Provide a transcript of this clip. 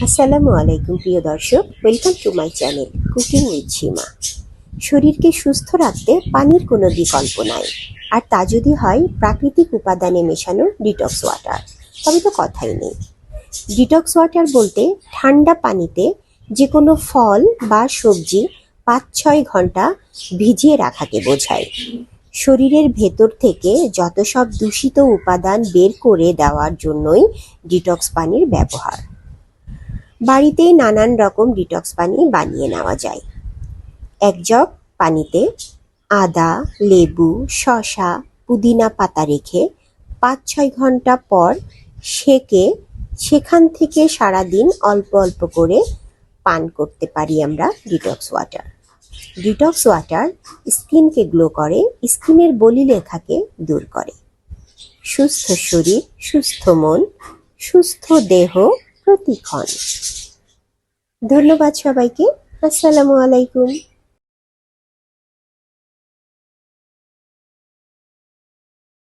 আসসালামু আলাইকুম, প্রিয় দর্শক। Welcome to my channel cooking with Seema শরীরকে সুস্থ রাখতে পানির কোনো বিকল্প নাই। আর তা যদি হয়, প্রাকৃতিক উপাদানে মেশানো ডিটক্স ওয়াটার তবে তো কথাই নেই। ডিটক্স ওয়াটার বলতে ঠান্ডা পানিতে যে কোনো ফল বা সবজি পাঁচ ছয় ঘণ্টা ভিজিয়ে রাখাকে বোঝায়। শরীরের ভেতর থেকে যত সব দূষিত উপাদান বের করে দেওয়ার জন্যই ডিটক্স পানির ব্যবহার। বাড়িতেই নানান রকম ডিটক্স পানি বানিয়ে নেওয়া যায়। এক জগ পানিতে আদা, লেবু, শসা, পুদিনা পাতা রেখে পাঁচ ছয় ঘণ্টা পর সেকে সেখান থেকে সারাদিন অল্প অল্প করে পান করতে পারি আমরা ডিটক্স ওয়াটার। ডিটক্স ওয়াটার স্কিনকে গ্লো করে, স্কিনের বলিরেখাকে দূর করে। সুস্থ শরীর, সুস্থ মন, সুস্থ দেহ প্রতিক্ষণ ধন্যবাদ সবাইকে। আসসালামু আলাইকুম।